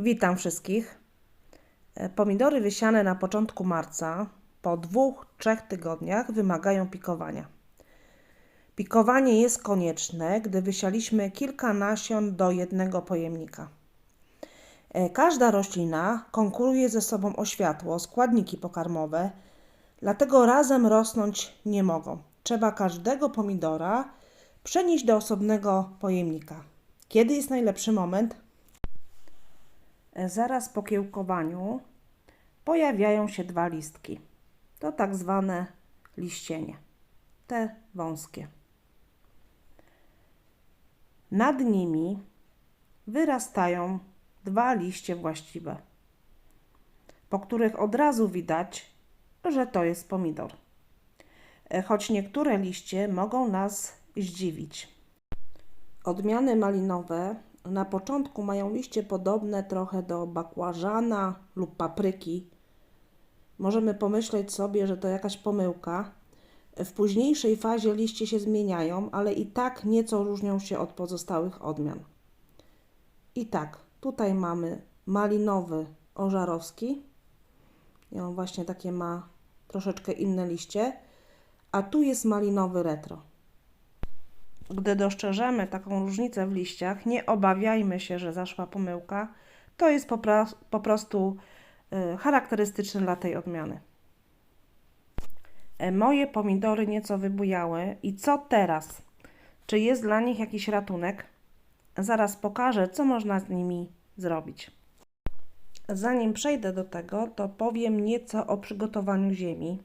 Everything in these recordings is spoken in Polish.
Witam wszystkich. E, Pomidory wysiane na początku marca po dwóch, trzech tygodniach wymagają pikowania. Pikowanie jest konieczne, gdy wysialiśmy kilka nasion do jednego pojemnika. E, Każda roślina konkuruje ze sobą o światło, składniki pokarmowe, dlatego razem rosnąć nie mogą. Trzeba każdego pomidora przenieść do osobnego pojemnika. Kiedy jest najlepszy moment? E, Zaraz po kiełkowaniu pojawiają się dwa listki. To tak zwane liścienie. Te wąskie. Nad nimi wyrastają dwa liście właściwe, po których od razu widać, że to jest pomidor. E, Choć niektóre liście mogą nas zdziwić. Odmiany malinowe na początku mają liście podobne trochę do bakłażana lub papryki. Możemy pomyśleć sobie, że to jakaś pomyłka. W późniejszej fazie liście się zmieniają, ale i tak nieco różnią się od pozostałych odmian. I tak, tutaj mamy malinowy ożarowski. I on właśnie takie ma troszeczkę inne liście. A tu jest malinowy retro. Gdy dostrzeżemy taką różnicę w liściach, nie obawiajmy się, że zaszła pomyłka. To jest po, po prostu y, charakterystyczne dla tej odmiany. E, Moje pomidory nieco wybujały i co teraz? Czy jest dla nich jakiś ratunek? Zaraz pokażę, co można z nimi zrobić. Zanim przejdę do tego, to powiem nieco o przygotowaniu ziemi.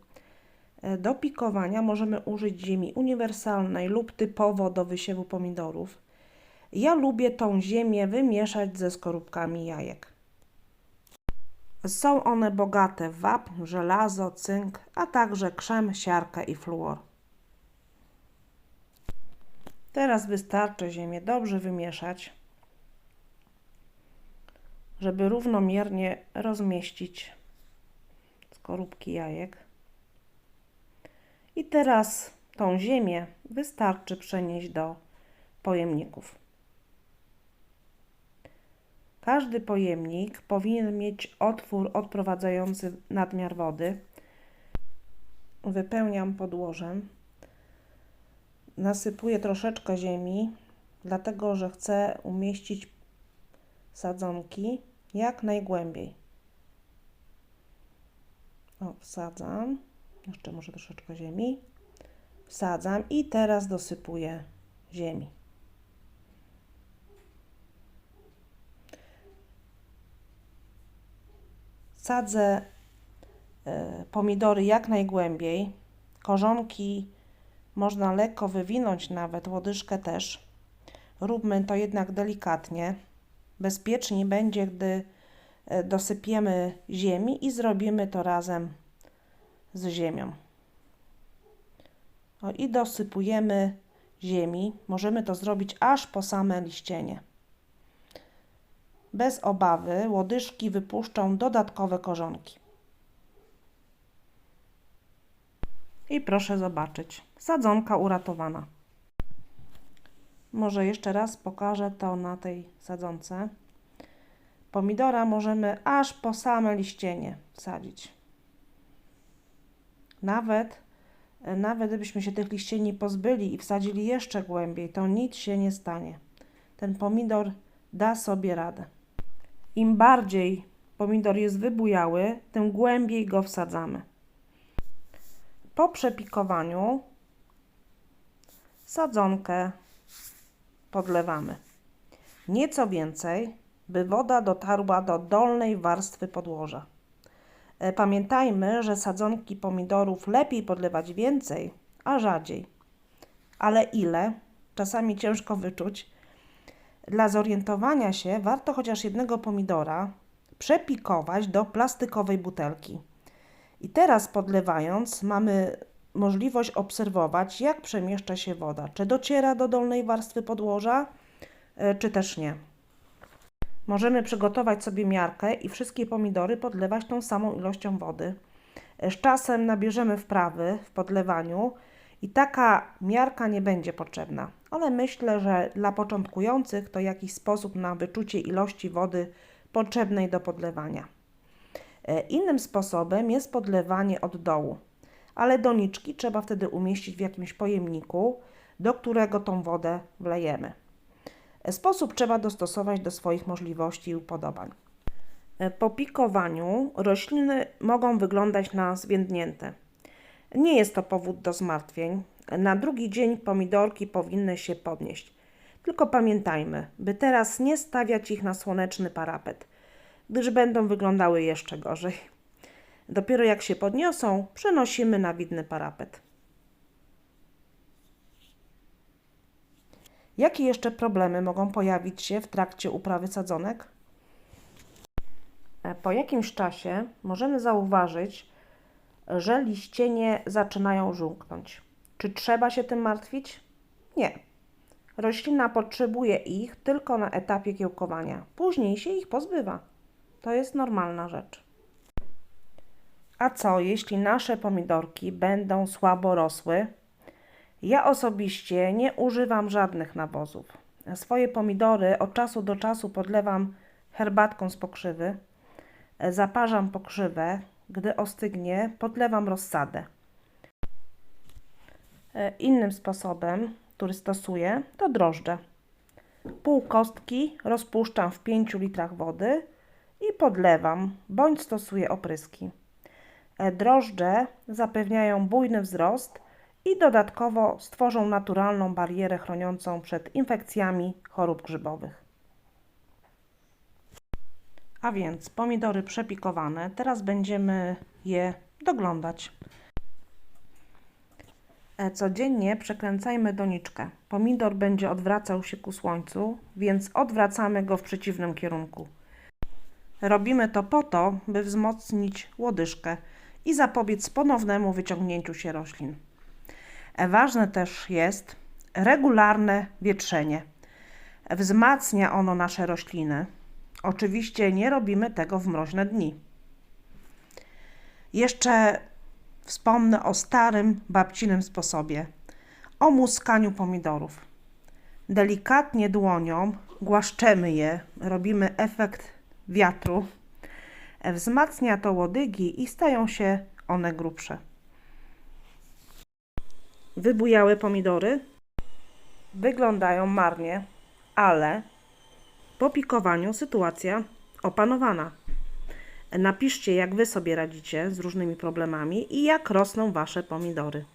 E, Do pikowania możemy użyć ziemi uniwersalnej lub typowo do wysiewu pomidorów. Ja lubię tą ziemię wymieszać ze skorupkami jajek. Są one bogate w wapń, żelazo, cynk, a także krzem, siarkę i fluor. Teraz wystarczy ziemię dobrze wymieszać, żeby równomiernie rozmieścić skorupki jajek. I teraz tą ziemię wystarczy przenieść do pojemników. Każdy pojemnik powinien mieć otwór odprowadzający nadmiar wody. Wypełniam podłożem. Nasypuję troszeczkę ziemi, dlatego że chcę umieścić sadzonki jak najgłębiej. O, wsadzam. Jeszcze może troszeczkę ziemi. Wsadzam i teraz dosypuję ziemi. Sadzę e, pomidory jak najgłębiej. Korzonki można lekko wywinąć, nawet łodyżkę też. Róbmy to jednak delikatnie. Bezpieczniej będzie, gdy e, dosypiemy ziemi i zrobimy to razem z ziemią. O, I dosypujemy ziemi. Możemy to zrobić aż po same liścienie. Bez obawy łodyżki wypuszczą dodatkowe korzonki. I proszę zobaczyć, sadzonka uratowana. Może jeszcze raz pokażę to na tej sadzonce. Pomidora możemy aż po same liścienie wsadzić. Nawet, nawet gdybyśmy się tych liścieni pozbyli i wsadzili jeszcze głębiej, to nic się nie stanie. Ten pomidor da sobie radę. Im bardziej pomidor jest wybujały, tym głębiej go wsadzamy. Po przepikowaniu sadzonkę podlewamy. Nieco więcej, by woda dotarła do dolnej warstwy podłoża. E, Pamiętajmy, że sadzonki pomidorów lepiej podlewać więcej, a rzadziej. Ale ile? Czasami ciężko wyczuć. Dla zorientowania się warto chociaż jednego pomidora przepikować do plastikowej butelki. I teraz podlewając mamy możliwość obserwować, jak przemieszcza się woda. Czy dociera do dolnej warstwy podłoża, e, czy też nie. Możemy przygotować sobie miarkę i wszystkie pomidory podlewać tą samą ilością wody. Z czasem nabierzemy wprawy w podlewaniu i taka miarka nie będzie potrzebna. Ale myślę, że dla początkujących to jakiś sposób na wyczucie ilości wody potrzebnej do podlewania. E, Innym sposobem jest podlewanie od dołu, ale doniczki trzeba wtedy umieścić w jakimś pojemniku, do którego tą wodę wlejemy. Sposób trzeba dostosować do swoich możliwości i upodobań. E, Po pikowaniu rośliny mogą wyglądać na zwiędnięte. Nie jest to powód do zmartwień. Na drugi dzień pomidorki powinny się podnieść. Tylko pamiętajmy, by teraz nie stawiać ich na słoneczny parapet, gdyż będą wyglądały jeszcze gorzej. Dopiero jak się podniosą, przenosimy na widny parapet. Jakie jeszcze problemy mogą pojawić się w trakcie uprawy sadzonek? E, Po jakimś czasie możemy zauważyć, że liścienie zaczynają żółknąć. Czy trzeba się tym martwić? Nie. Roślina potrzebuje ich tylko na etapie kiełkowania. Później się ich pozbywa. To jest normalna rzecz. A co, jeśli nasze pomidorki będą słabo rosły? Ja osobiście nie używam żadnych nawozów. Swoje pomidory od czasu do czasu podlewam herbatką z pokrzywy. Zaparzam pokrzywę. Gdy ostygnie, podlewam rozsadę. E, Innym sposobem, który stosuję, to drożdże. Pół kostki rozpuszczam w 5 litrach wody i podlewam, bądź stosuję opryski. E, Drożdże zapewniają bujny wzrost i dodatkowo stworzą naturalną barierę chroniącą przed infekcjami chorób grzybowych. A więc pomidory przepikowane, teraz będziemy je doglądać. E, Codziennie przekręcajmy doniczkę. Pomidor będzie odwracał się ku słońcu, więc odwracamy go w przeciwnym kierunku. Robimy to po to, by wzmocnić łodyżkę i zapobiec ponownemu wyciągnięciu się roślin. Ważne też jest regularne wietrzenie. Wzmacnia ono nasze rośliny. Oczywiście nie robimy tego w mroźne dni. Jeszcze wspomnę o starym babcinym sposobie o muskaniu pomidorów. Delikatnie dłonią głaszczemy je, robimy efekt wiatru. Wzmacnia to łodygi i stają się one grubsze. Wybujałe pomidory wyglądają marnie, ale po pikowaniu sytuacja opanowana. Napiszcie, jak Wy sobie radzicie z różnymi problemami i jak rosną Wasze pomidory.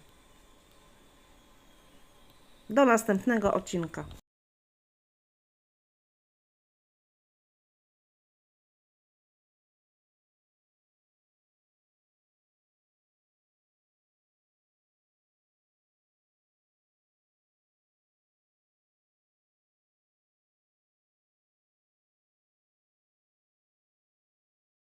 Do następnego odcinka.